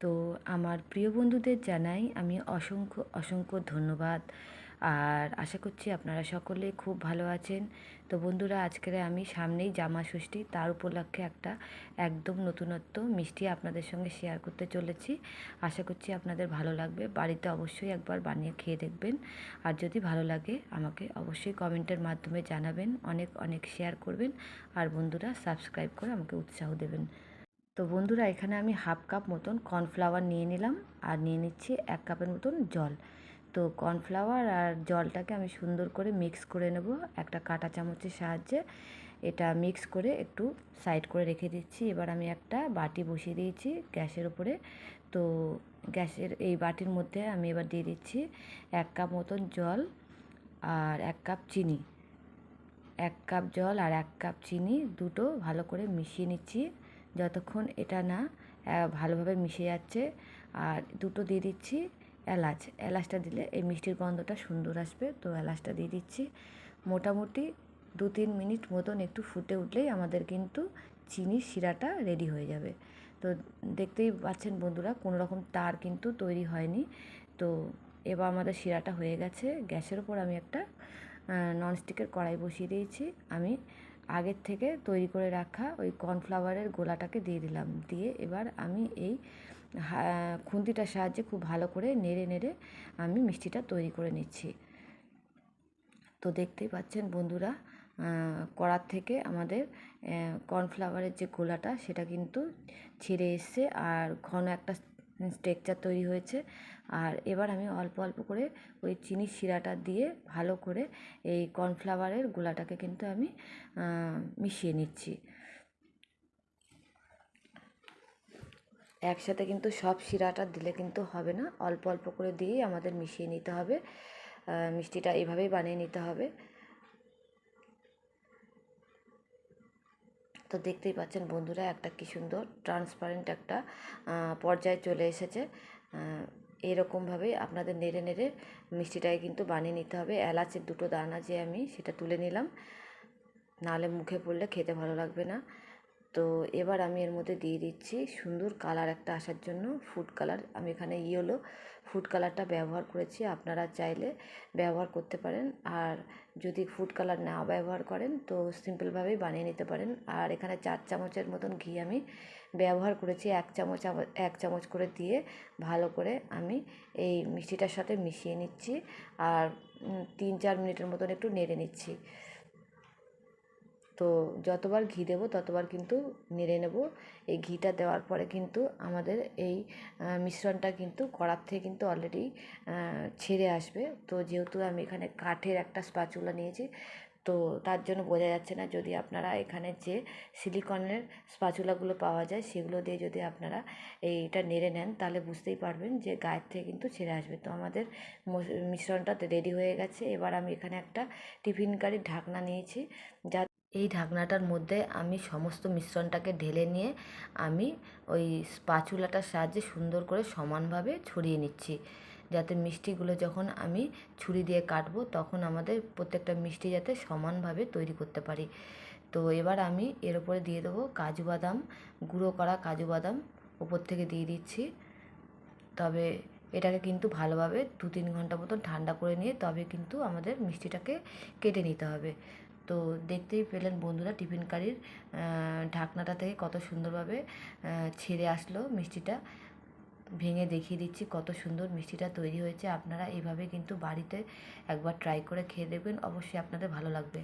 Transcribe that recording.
তো আমার প্রিয় বন্ধুদের জানাই আমি অসংখ্য অসংখ্য ধন্যবাদ। আর আশা করছি আপনারা সকলে খুব ভালো আছেন। তো বন্ধুরা, আজকের আমি সামনেই জামা ষষ্ঠী, তার উপলক্ষে একটা একদম নতুনত্ব, মিষ্টি আপনাদের সঙ্গে শেয়ার করতে চলেছি। আশা করছি আপনাদের ভালো লাগবে। বাড়িতে অবশ্যই একবার বানিয়ে খেয়ে দেখবেন। আর যদি ভালো লাগে, আমাকে অবশ্যই কমেন্টের মাধ্যমে জানাবেন। অনেক অনেক শেয়ার করবেন। আর বন্ধুরা সাবস্ক্রাইব করে আমাকে উৎসাহ দেবেন। তো বন্ধুরা, এখানে আমি হাফ কাপ মতন কর্নফ্লাওয়ার নিয়ে নিলাম আর নিয়ে নিচ্ছি এক কাপের মতন জল। তো কর্নফ্লাওয়ার আর জলটাকে আমি সুন্দর করে মিক্স করে নেব একটা কাঁটা চামচের সাহায্যে। এটা মিক্স করে একটু সাইড করে রেখে দিচ্ছি। এবার আমি একটা বাটি বসিয়ে দিয়েছি গ্যাসের উপরে তো গ্যাসের এই বাটির মধ্যে আমি এবার দিয়ে দিচ্ছি এক কাপ মতন জল আর এক কাপ চিনি। এক কাপ জল আর এক কাপ চিনি দুটো ভালো করে মিশিয়ে নিচ্ছি। যতক্ষণ এটা না ভালোভাবে মিশে যাচ্ছে, আর দুটো দিয়ে দিচ্ছি এলাচ। এলাচটা দিলে এই মিষ্টির গন্ধটা সুন্দর আসবে, তো এলাচটা দিয়ে দিচ্ছি। মোটামুটি দু তিন মিনিট মতন একটু ফুটে উঠলেই আমাদের কিন্তু চিনির শিরাটা রেডি হয়ে যাবে। তো দেখতেই পাচ্ছেন বন্ধুরা কোনো রকম তার কিন্তু তৈরি হয়নি। তো এবার আমাদের শিরাটা হয়ে গেছে। গ্যাসের ওপর আমি একটা ননস্টিকের কড়াই বসিয়ে দিয়েছি। আমি আগের থেকে তৈরি করে রাখা ওই কর্নফ্লাওয়ারের গোলাটাকে দিয়ে দিলাম। দিয়ে এবার আমি এই খুন্তিটার সাহায্যে খুব ভালো করে নেড়ে নেড়ে আমি মিষ্টিটা তৈরি করে নিচ্ছি। তো দেখতেই পাচ্ছেন বন্ধুরা কড়ার থেকে আমাদের কর্নফ্লাওয়ারের যে গোলাটা সেটা কিন্তু ছেড়ে এসছে। আর ঘন একটা স্ট্রেকচার তৈরি হয়েছে। আর এবার আমি অল্প অল্প করে ওই চিনির শিরাটা দিয়ে ভালো করে এই কর্নফ্লাওয়ারের গোলাটাকে কিন্তু আমি মিশিয়ে নিচ্ছি। একসাথে কিন্তু সব শিরাটা দিলে কিন্তু হবে না। অল্প অল্প করে দিয়েই আমাদের মিশিয়ে নিতে হবে। মিষ্টিটা এভাবেই বানিয়ে নিতে হবে। তো দেখতেই পাচ্ছেন বন্ধুরা একটা কি সুন্দর ট্রান্সপারেন্ট একটা পর্যায়ে চলে এসেছে। এরকমভাবেই আপনাদের নেড়ে নেড়ে মিষ্টিটাকে কিন্তু বানিয়ে নিতে হবে। এলাচের দুটো দানা যে আমি সেটা তুলে নিলাম। নাহলে মুখে পড়লে খেতে ভালো লাগবে না। তো এবার আমি এর মধ্যে দিয়ে দিচ্ছি সুন্দর কালার একটা আসার জন্য ফুড কালার আমি এখানে ইয়েলো ফুড কালারটা ব্যবহার করেছি, আপনারা চাইলে ব্যবহার করতে পারেন। আর যদি ফুড কালার না ব্যবহার করেন তো সিম্পলভাবেই বানিয়ে নিতে পারেন। আর এখানে চার চামচের মতন ঘি আমি ব্যবহার করেছি, এক চামচ এক চামচ করে দিয়ে ভালো করে আমি এই মিষ্টিটার সাথে মিশিয়ে নিচ্ছি। আর তিন চার মিনিটের মতন একটু নেড়ে নিচ্ছি। তো যতবার ঘি দেবো, ততবার কিন্তু নেড়ে নেব। এই ঘিটা দেওয়ার পরে কিন্তু আমাদের এই মিশ্রণটা কিন্তু কড়ার থেকে কিন্তু অলরেডি ছেড়ে আসবে। তো যেহেতু আমি এখানে কাঠের একটা স্পাচুলা নিয়েছি তো তার জন্য বোঝা যাচ্ছে না যদি আপনারা এখানে যে সিলিকনের স্পাচুলাগুলো পাওয়া যায়, সেগুলো দিয়ে যদি আপনারা এইটা নেড়ে নেন, তাহলে বুঝতেই পারবেন যে গায়ের থেকে কিন্তু ছেড়ে আসবে। তো আমাদের মিশ্রণটা রেডি হয়ে গেছে। এবার আমি এখানে একটা টিফিন কারির ঢাকনা নিয়েছি। যা, এই ঢাকনাটার মধ্যে আমি সমস্ত মিশ্রণটাকে ঢেলে নিয়ে আমি ওই স্পাচুলাটার সাহায্যে সুন্দর করে সমানভাবে ছড়িয়ে নিচ্ছি। যাতে মিষ্টিগুলো যখন আমি ছুরি দিয়ে কাটবো, তখন আমাদের প্রত্যেকটা মিষ্টি যাতে সমানভাবে তৈরি করতে পারি। তো এবার আমি এর ওপরে দিয়ে দেবো কাজু বাদাম, গুঁড়ো করা কাজু বাদাম ওপর থেকে দিয়ে দিচ্ছি। তবে এটাকে কিন্তু ভালোভাবে দু তিন ঘণ্টা মতন ঠান্ডা করে নিয়ে তবে কিন্তু আমাদের মিষ্টিটাকে কেটে নিতে হবে। তো দেখতেই পেলেন বন্ধুরা টিফিন কারির ঢাকনাটা থেকে কত সুন্দরভাবে ছেড়ে আসলো মিষ্টিটা। ভেঙে দেখিয়ে দিচ্ছি কত সুন্দর মিষ্টিটা তৈরি হয়েছে। আপনারা এভাবে কিন্তু বাড়িতে একবার ট্রাই করে খেয়ে দেখবেন। অবশ্যই আপনাদের ভালো লাগবে।